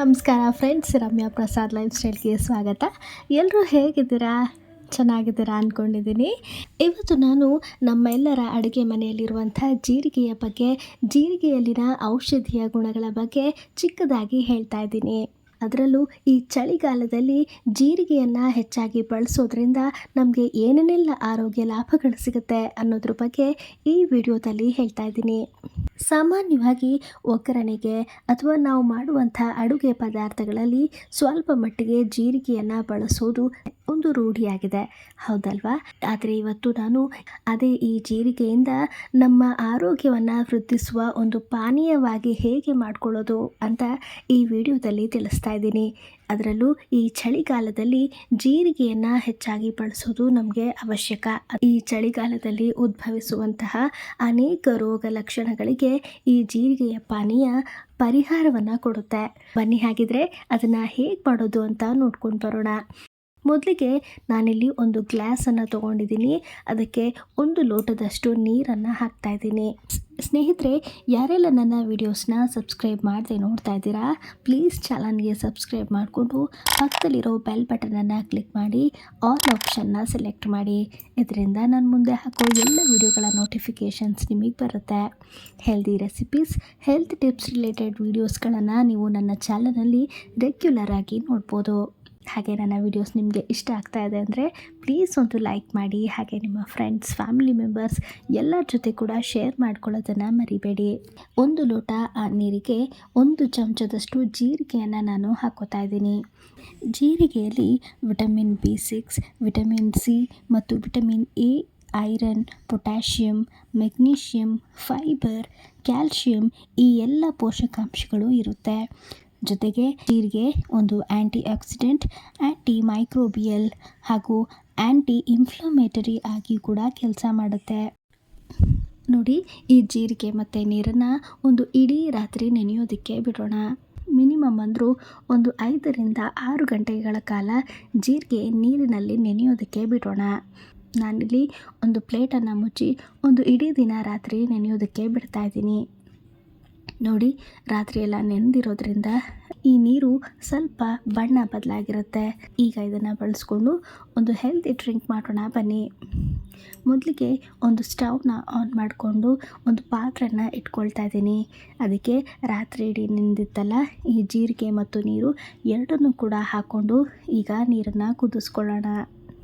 ನಮಸ್ಕಾರ friends Ramya Prasad life ಸ್ಟೈಲ್ಗೆ ಸ್ವಾಗತ. ಎಲ್ಲರೂ ಹೇಗಿದ್ದೀರಾ? ಚೆನ್ನಾಗಿದ್ದೀರಾ ಅಂದ್ಕೊಂಡಿದ್ದೀನಿ ಇವತ್ತು ನಾನು ನಮ್ಮೆಲ್ಲರ ಅಡುಗೆ ಮನೆಯಲ್ಲಿರುವಂಥ ಜೀರಿಗೆಯ ಬಗ್ಗೆ, ಜೀರಿಗೆಯಲ್ಲಿನ ಔಷಧೀಯ ಗುಣಗಳ ಬಗ್ಗೆ ಚಿಕ್ಕದಾಗಿ ಹೇಳ್ತಾ ಇದ್ದೀನಿ. ಅದರಲ್ಲೂ ಈ ಚಳಿಗಾಲದಲ್ಲಿ ಜೀರಿಗೆಯನ್ನು ಹೆಚ್ಚಾಗಿ ಬಳಸೋದ್ರಿಂದ ನಮಗೆ ಏನೇನೆಲ್ಲ ಆರೋಗ್ಯ ಲಾಭಗಳು ಸಿಗುತ್ತೆ ಅನ್ನೋದ್ರ ಬಗ್ಗೆ ಈ ವಿಡಿಯೋದಲ್ಲಿ ಹೇಳ್ತಾ ಇದ್ದೀನಿ. ಸಾಮಾನ್ಯವಾಗಿ ಒಗ್ಗರಣೆಗೆ ಅಥವಾ ನಾವು ಮಾಡುವಂಥ ಅಡುಗೆ ಪದಾರ್ಥಗಳಲ್ಲಿ ಸ್ವಲ್ಪ ಮಟ್ಟಿಗೆ ಜೀರಿಗೆಯನ್ನು ಬಳಸೋದು ಒಂದು ರೂಢಿಯಾಗಿದೆ. ಹೌದಲ್ವಾ? ಆದರೆ ಇವತ್ತು ನಾನು ಅದೇ ಈ ಜೀರಿಗೆಯಿಂದ ನಮ್ಮ ಆರೋಗ್ಯವನ್ನು ವೃದ್ಧಿಸುವ ಒಂದು ಪಾನೀಯವಾಗಿ ಹೇಗೆ ಮಾಡ್ಕೊಳ್ಳೋದು ಅಂತ ಈ ವಿಡಿಯೋದಲ್ಲಿ ತಿಳಿಸ್ತಾ ಇದ್ದೀನಿ. ಅದರಲ್ಲೂ ಈ ಚಳಿಗಾಲದಲ್ಲಿ ಜೀರಿಗೆಯನ್ನು ಹೆಚ್ಚಾಗಿ ಬಳಸೋದು ನಮಗೆ ಅವಶ್ಯಕ. ಈ ಚಳಿಗಾಲದಲ್ಲಿ ಉದ್ಭವಿಸುವಂತಹ ಅನೇಕ ರೋಗ ಲಕ್ಷಣಗಳಿಗೆ ಈ ಜೀರಿಗೆಯ ಪಾನೀಯ ಪರಿಹಾರವನ್ನು ಕೊಡುತ್ತೆ. ಬನ್ನಿ ಹಾಗಿದ್ರೆ ಅದನ್ನು ಹೇಗೆ ಮಾಡೋದು ಅಂತ ನೋಡ್ಕೊಂಡು ಬರೋಣ. ಮೊದಲಿಗೆ ನಾನಿಲ್ಲಿ ಒಂದು ಗ್ಲಾಸನ್ನು ತೊಗೊಂಡಿದ್ದೀನಿ. ಅದಕ್ಕೆ ಒಂದು ಲೋಟದಷ್ಟು ನೀರನ್ನು ಹಾಕ್ತಾ ಇದ್ದೀನಿ. ಸ್ನೇಹಿತರೆ, ಯಾರೆಲ್ಲ ನನ್ನ ವೀಡಿಯೋಸ್ನ ಸಬ್ಸ್ಕ್ರೈಬ್ ಮಾಡದೆ ನೋಡ್ತಾ ಇದ್ದೀರಾ, ಪ್ಲೀಸ್ ಚಾನಲ್ಗೆ ಸಬ್ಸ್ಕ್ರೈಬ್ ಮಾಡಿಕೊಂಡು ಪಕ್ಕದಲ್ಲಿರೋ ಬೆಲ್ ಬಟನನ್ನು ಕ್ಲಿಕ್ ಮಾಡಿ, ಆಲ್ ಆಪ್ಷನ್ನ ಸೆಲೆಕ್ಟ್ ಮಾಡಿ. ಇದರಿಂದ ನಾನು ಮುಂದೆ ಹಾಕೋ ಎಲ್ಲ ವಿಡಿಯೋಗಳ ನೋಟಿಫಿಕೇಷನ್ಸ್ ನಿಮಗೆ ಬರುತ್ತೆ. Healthy recipes, health tips related ವೀಡಿಯೋಸ್ಗಳನ್ನು ನೀವು ನನ್ನ ಚಾನಲಲ್ಲಿ ರೆಗ್ಯುಲರ್ ಆಗಿ ನೋಡ್ಬೋದು. ಹಾಗೆ ನನ್ನ ವಿಡಿಯೋಸ್ ನಿಮಗೆ ಇಷ್ಟ ಆಗ್ತಾ ಇದೆ ಅಂದರೆ ಪ್ಲೀಸ್ ಒಂದು ಲೈಕ್ ಮಾಡಿ, ಹಾಗೆ ನಿಮ್ಮ ಫ್ರೆಂಡ್ಸ್ ಫ್ಯಾಮಿಲಿ ಮೆಂಬರ್ಸ್ ಎಲ್ಲರ ಜೊತೆ ಕೂಡ ಶೇರ್ ಮಾಡ್ಕೊಳ್ಳೋದನ್ನು ಮರಿಬೇಡಿ. ಒಂದು ಲೋಟ ಆ ನೀರಿಗೆ ಒಂದು ಚಮಚದಷ್ಟು ಜೀರಿಗೆಯನ್ನು ನಾನು ಹಾಕೋತಾ ಇದ್ದೀನಿ. ಜೀರಿಗೆಯಲ್ಲಿ vitamin B six vitamin C ಮತ್ತು vitamin A iron potassium magnesium fibre calcium ಈ ಎಲ್ಲ ಪೋಷಕಾಂಶಗಳು ಇರುತ್ತೆ. ಜೊತೆಗೆ ಜೀರಿಗೆ, ಒಂದು ಆ್ಯಂಟಿ ಆಕ್ಸಿಡೆಂಟ್ ಆ್ಯಂಟಿ ಮೈಕ್ರೋಬಿಯಲ್ ಹಾಗೂ ಆ್ಯಂಟಿ ಇನ್ಫ್ಲಮೇಟರಿ ಆಗಿ ಕೂಡ ಕೆಲಸ ಮಾಡುತ್ತೆ. ನೋಡಿ, ಈ ಜೀರಿಗೆ ಮತ್ತು ನೀರನ್ನು ಒಂದು ಇಡೀ ರಾತ್ರಿ ನೆನೆಯೋದಕ್ಕೆ ಬಿಡೋಣ. ಮಿನಿಮಮ್ ಅಂದರೂ ಒಂದು ಐದರಿಂದ ಆರು ಗಂಟೆಗಳ ಕಾಲ ಜೀರಿಗೆ ನೀರಿನಲ್ಲಿ ನೆನೆಯೋದಕ್ಕೆ ಬಿಡೋಣ. ನಾನಿಲ್ಲಿ ಒಂದು ಪ್ಲೇಟನ್ನು ಮುಚ್ಚಿ ಒಂದು ಇಡೀ ದಿನ ರಾತ್ರಿ ನೆನೆಯೋದಕ್ಕೆ ಬಿಡ್ತಾ ಇದ್ದೀನಿ. ನೋಡಿ, ರಾತ್ರಿ ಎಲ್ಲ ನೆನೆದಿರೋದ್ರಿಂದ ಈ ನೀರು ಸ್ವಲ್ಪ ಬಣ್ಣ ಬದಲಾಗಿರುತ್ತೆ. ಈಗ ಇದನ್ನು ಬಳಸ್ಕೊಂಡು ಒಂದು ಹೆಲ್ತಿ ಡ್ರಿಂಕ್ ಮಾಡೋಣ, ಬನ್ನಿ. ಮೊದಲಿಗೆ ಒಂದು ಸ್ಟವ್ನ ಆನ್ ಮಾಡಿಕೊಂಡು ಒಂದು ಪಾತ್ರೆನ ಇಟ್ಕೊಳ್ತಾ ಇದ್ದೀನಿ. ಅದಕ್ಕೆ ರಾತ್ರಿ ಇಡೀ ನಿಂದಿತ್ತಲ್ಲ ಈ ಜೀರಿಗೆ ಮತ್ತು ನೀರು ಎರಡನ್ನೂ ಕೂಡ ಹಾಕ್ಕೊಂಡು ಈಗ ನೀರನ್ನು ಕುದಿಸ್ಕೊಳ್ಳೋಣ.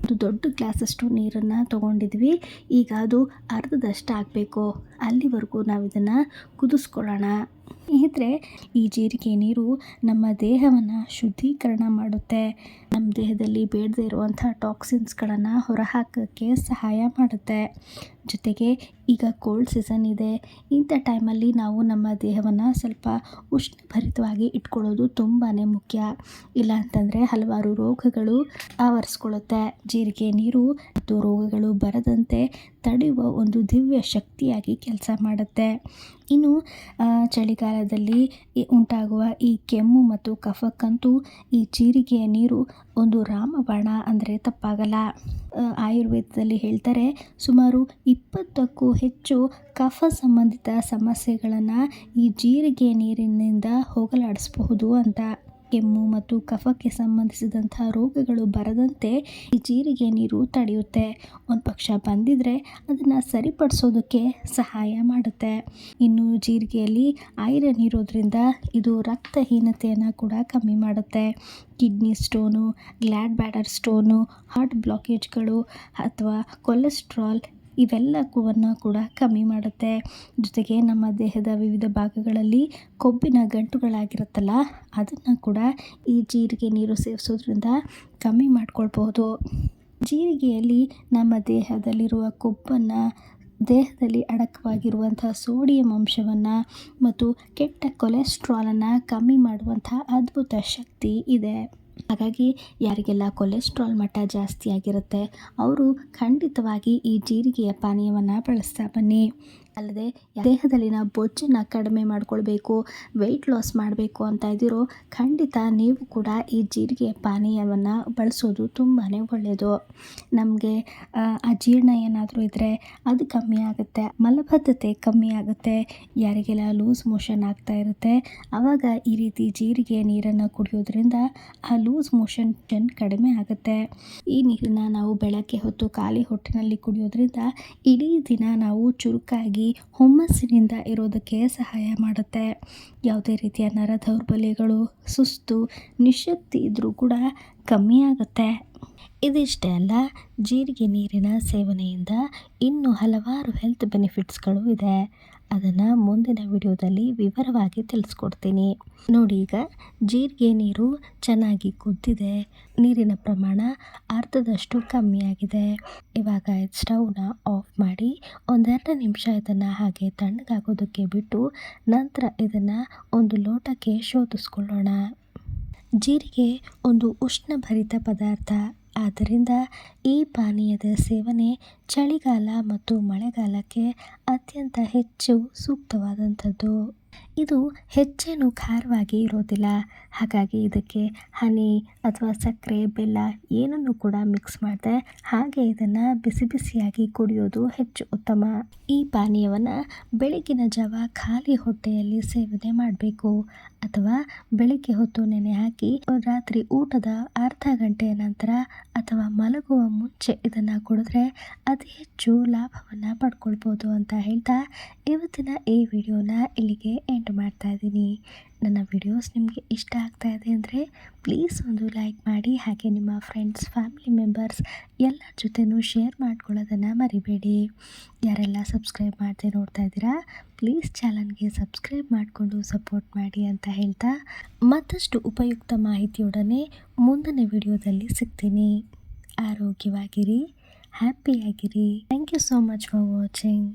ಒಂದು ದೊಡ್ಡ ಗ್ಲಾಸಷ್ಟು ನೀರನ್ನು ತೊಗೊಂಡಿದ್ವಿ. ಈಗ ಅದು ಅರ್ಧದಷ್ಟು ಆಗಬೇಕು. ಅಲ್ಲಿವರೆಗೂ ನಾವು ಇದನ್ನು ಕುದಿಸ್ಕೊಳ್ಳೋಣ. ಸ್ನೇಹಿತರೆ, ಈ ಜೀರಿಗೆ ನೀರು ನಮ್ಮ ದೇಹವನ್ನು ಶುದ್ಧೀಕರಣ ಮಾಡುತ್ತೆ. ನಮ್ಮ ದೇಹದಲ್ಲಿ ಬೇಡದೇ ಇರುವಂಥ ಟಾಕ್ಸಿನ್ಸ್ಗಳನ್ನು ಹೊರಹಾಕೋಕ್ಕೆ ಸಹಾಯ ಮಾಡುತ್ತೆ. ಜೊತೆಗೆ ಈಗ ಕೋಲ್ಡ್ ಸೀಸನ್ ಇದೆ. ಇಂಥ ಟೈಮಲ್ಲಿ ನಾವು ನಮ್ಮ ದೇಹವನ್ನು ಸ್ವಲ್ಪ ಉಷ್ಣಭರಿತವಾಗಿ ಇಟ್ಕೊಳ್ಳೋದು ತುಂಬಾ ಮುಖ್ಯ. ಇಲ್ಲ ಅಂತಂದರೆ ಹಲವಾರು ರೋಗಗಳು ಆವರಿಸ್ಕೊಳ್ಳುತ್ತೆ. ಜೀರಿಗೆ, ನೀರು ಮತ್ತು ರೋಗಗಳು ಬರದಂತೆ ತಡೆಯುವ ಒಂದು ದಿವ್ಯ ಶಕ್ತಿಯಾಗಿ ಕೆಲಸ ಮಾಡುತ್ತೆ. ಇನ್ನು ಚಳಿಗಾಲದಲ್ಲಿ ಉಂಟಾಗುವ ಈ ಕೆಮ್ಮು ಮತ್ತು ಕಫಕ್ಕಂತೂ ಈ ಜೀರಿಗೆಯ ನೀರು ಒಂದು ರಾಮಬಾಣ ಅಂದರೆ ತಪ್ಪಾಗಲ್ಲ. ಆಯುರ್ವೇದದಲ್ಲಿ ಹೇಳ್ತಾರೆ, ಸುಮಾರು ಇಪ್ಪತ್ತಕ್ಕೂ ಹೆಚ್ಚು ಕಫ ಸಂಬಂಧಿತ ಸಮಸ್ಯೆಗಳನ್ನು ಈ ಜೀರಿಗೆ ನೀರಿನಿಂದ ಹೋಗಲಾಡಿಸಬಹುದು ಅಂತ. ಕೆಮ್ಮು ಮತ್ತು ಕಫಕ್ಕೆ ಸಂಬಂಧಿಸಿದಂತಹ ರೋಗಗಳು ಬರದಂತೆ ಈ ಜೀರಿಗೆ ನೀರು ತಡೆಯುತ್ತೆ. ಒಂದು ಪಕ್ಷ ಬಂದಿದ್ರೆ ಅದನ್ನು ಸರಿಪಡಿಸೋದಕ್ಕೆ ಸಹಾಯ ಮಾಡುತ್ತೆ. ಇನ್ನು ಜೀರಿಗೆಯಲ್ಲಿ ಐರನ್ ಇರೋದ್ರಿಂದ ಇದು ರಕ್ತಹೀನತೆಯನ್ನು ಕೂಡ ಕಮ್ಮಿ ಮಾಡುತ್ತೆ. Kidney stone, gall bladder stone, heart ಬ್ಲಾಕೇಜ್ಗಳು ಅಥವಾ ಕೊಲೆಸ್ಟ್ರಾಲ್ ಇವೆಲ್ಲವನ್ನು ಕೂಡ ಕಮ್ಮಿ ಮಾಡುತ್ತೆ. ಜೊತೆಗೆ ನಮ್ಮ ದೇಹದ ವಿವಿಧ ಭಾಗಗಳಲ್ಲಿ ಕೊಬ್ಬಿನ ಗಂಟುಗಳಾಗಿರುತ್ತಲ್ಲ, ಅದನ್ನು ಕೂಡ ಈ ಜೀರಿಗೆ ನೀರು ಸೇವಿಸೋದ್ರಿಂದ ಕಮ್ಮಿ ಮಾಡ್ಕೊಳ್ಬಹುದು. ಜೀರಿಗೆಯಲ್ಲಿ ನಮ್ಮ ದೇಹದಲ್ಲಿರುವ ಕೊಬ್ಬನ್ನು ದೇಹದಲ್ಲಿ ಅಡಕವಾಗಿರುವಂಥ ಸೋಡಿಯಂ ಅಂಶವನ್ನು ಮತ್ತು ಕೆಟ್ಟ ಕೊಲೆಸ್ಟ್ರಾಲನ್ನು ಕಮ್ಮಿ ಮಾಡುವಂಥ ಅದ್ಭುತ ಶಕ್ತಿ ಇದೆ. ಹಾಗಾಗಿ ಯಾರಿಗೆಲ್ಲ ಕೊಲೆಸ್ಟ್ರಾಲ್ ಮಟ್ಟ ಜಾಸ್ತಿ ಆಗಿರುತ್ತೆ ಅವರು ಖಂಡಿತವಾಗಿ ಈ ಜೀರಿಗೆಯ ಪಾನೀಯವನ್ನು ಬಳಸ್ತಾ ಬನ್ನಿ. ಅಲ್ಲದೆ ದೇಹದಲ್ಲಿನ ಬೊಜ್ಜನ್ನು ಕಡಿಮೆ ಮಾಡಿಕೊಳ್ಬೇಕು ವೆಯ್ಟ್ ಲಾಸ್ ಮಾಡಬೇಕು ಅಂತ ಇದ್ದೀರೋ ಖಂಡಿತ ನೀವು ಕೂಡ ಈ ಜೀರಿಗೆ ಪಾನೀಯವನ್ನು ಬಳಸೋದು ತುಂಬಾ ಒಳ್ಳೆಯದು ನಮಗೆ ಅಜೀರ್ಣ ಏನಾದರೂ ಇದ್ದರೆ ಅದು ಕಮ್ಮಿ ಆಗುತ್ತೆ, ಮಲಬದ್ಧತೆ ಕಮ್ಮಿ ಆಗುತ್ತೆ, ಯಾರಿಗೆಲ್ಲ ಲೂಸ್ ಮೋಷನ್ ಆಗ್ತಾ ಇರುತ್ತೆ ಆವಾಗ ಈ ರೀತಿ ಜೀರಿಗೆ ನೀರನ್ನು ಕುಡಿಯೋದ್ರಿಂದ ಆ ಲೂಸ್ ಮೋಷನ್ ಕಡಿಮೆ ಆಗುತ್ತೆ. ಈ ನೀರನ್ನು ನಾವು ಬೆಳಗ್ಗೆ ಹೊತ್ತು ಖಾಲಿ ಹೊಟ್ಟಿನಲ್ಲಿ ಕುಡಿಯೋದ್ರಿಂದ ಇಡೀ ದಿನ ನಾವು ಚುರುಕಾಗಿ ಹುಮ್ಮಸ್ಸಿನಿಂದ ಇರೋದಕ್ಕೆ ಸಹಾಯ ಮಾಡುತ್ತೆ. ಯಾವುದೇ ರೀತಿಯ ನರ ದೌರ್ಬಲ್ಯಗಳು ಸುಸ್ತು ನಿಶಕ್ತಿ ಇದ್ದರೂ ಕೂಡ ಕಮ್ಮಿ ಆಗುತ್ತೆ. ಇದಿಷ್ಟೇ ಅಲ್ಲ, ಜೀರಿಗೆ ನೀರಿನ ಸೇವನೆಯಿಂದ ಇನ್ನೂ ಹಲವಾರು ಹೆಲ್ತ್ ಬೆನಿಫಿಟ್ಸ್ಗಳು ಇದೆ. ಅದನ್ನು ಮುಂದಿನ ವಿಡಿಯೋದಲ್ಲಿ ವಿವರವಾಗಿ ತಿಳಿಸ್ಕೊಡ್ತೀನಿ. ನೋಡಿ ಈಗ, ಜೀರಿಗೆ ನೀರು ಚೆನ್ನಾಗಿ ಕುದ್ದಿದೆ. ನೀರಿನ ಪ್ರಮಾಣ ಅರ್ಧದಷ್ಟು ಕಮ್ಮಿಯಾಗಿದೆ ಇವಾಗ ಸ್ಟವ್ನ ಆಫ್ ಮಾಡಿ ಒಂದೆರಡು ನಿಮಿಷ ಇದನ್ನು ಹಾಗೆ ತಣ್ಣಗಾಗೋದಕ್ಕೆ ಬಿಟ್ಟು ನಂತರ ಇದನ್ನು ಒಂದು ಲೋಟಕ್ಕೆ ಶೋಧಿಸ್ಕೊಳ್ಳೋಣ. ಜೀರಿಗೆ ಒಂದು ಉಷ್ಣಭರಿತ ಪದಾರ್ಥ. ಆದ್ದರಿಂದ ಈ ಪಾನೀಯದ ಸೇವನೆ ಚಳಿಗಾಲ ಮತ್ತು ಮಳೆಗಾಲಕ್ಕೆ ಅತ್ಯಂತ ಹೆಚ್ಚು ಸೂಕ್ತವಾದಂಥದ್ದು. ಇದು ಹೆಚ್ಚೇನು ಖಾರವಾಗಿ ಇರೋದಿಲ್ಲ. ಹಾಗಾಗಿ ಇದಕ್ಕೆ ಹನಿ ಅಥವಾ ಸಕ್ಕರೆ, ಬೆಲ್ಲ ಏನನ್ನು ಕೂಡ ಮಿಕ್ಸ್ ಮಾಡದೆ ಹಾಗೆ ಇದನ್ನು ಬಿಸಿ ಬಿಸಿಯಾಗಿ ಕುಡಿಯೋದು ಹೆಚ್ಚು ಉತ್ತಮ. ಈ ಪಾನೀಯವನ್ನು ಬೆಳಗಿನ ಜಾವ ಖಾಲಿ ಹೊಟ್ಟೆಯಲ್ಲಿ ಸೇವನೆ ಮಾಡಬೇಕು. ಅಥವಾ ಬೆಳಿಗ್ಗೆ ಹೊತ್ತು ನೆನೆ ಹಾಕಿ ರಾತ್ರಿ ಊಟದ ಅರ್ಧ ಗಂಟೆಯ ನಂತರ ಅಥವಾ ಮಲಗುವ ಮುಂಚೆ ಇದನ್ನು ಕುಡಿದ್ರೆ ಅತಿ ಹೆಚ್ಚು ಲಾಭವನ್ನು ಪಡ್ಕೊಳ್ಬೋದು ಅಂತ ಹೇಳ್ತಾ ಇವತ್ತಿನ ಈ ವಿಡಿಯೋನ ಇಲ್ಲಿಗೆ ಎಂಡ್ ಮಾಡ್ತಾ ಇದ್ದೀನಿ. ನನ್ನ ವಿಡಿಯೋಸ್ ನಿಮಗೆ ಇಷ್ಟ ಆಗ್ತಾ ಇದೆ ಅಂದರೆ ಪ್ಲೀಸ್ ಒಂದು ಲೈಕ್ ಮಾಡಿ, ಹಾಗೆ ನಿಮ್ಮ ಫ್ರೆಂಡ್ಸ್ ಫ್ಯಾಮಿಲಿ ಮೆಂಬರ್ಸ್ ಎಲ್ಲರ ಜೊತೆನೂ ಶೇರ್ ಮಾಡ್ಕೊಳ್ಳೋದನ್ನು ಮರಿಬೇಡಿ. ಯಾರೆಲ್ಲ ಸಬ್ಸ್ಕ್ರೈಬ್ ಮಾಡದೆ ನೋಡ್ತಾ ಇದ್ದೀರಾ ಪ್ಲೀಸ್ ಚಾನಲ್ಗೆ ಸಬ್ಸ್ಕ್ರೈಬ್ ಮಾಡಿಕೊಂಡು ಸಪೋರ್ಟ್ ಮಾಡಿ ಅಂತ ಹೇಳ್ತಾ ಮತ್ತಷ್ಟು ಉಪಯುಕ್ತ ಮಾಹಿತಿಯೊಡನೆ ಮುಂದಿನ ವಿಡಿಯೋದಲ್ಲಿ ಸಿಗ್ತೀನಿ. ಆರೋಗ್ಯವಾಗಿರಿ ಹ್ಯಾಪಿಯಾಗಿರಿ thank you so much for watching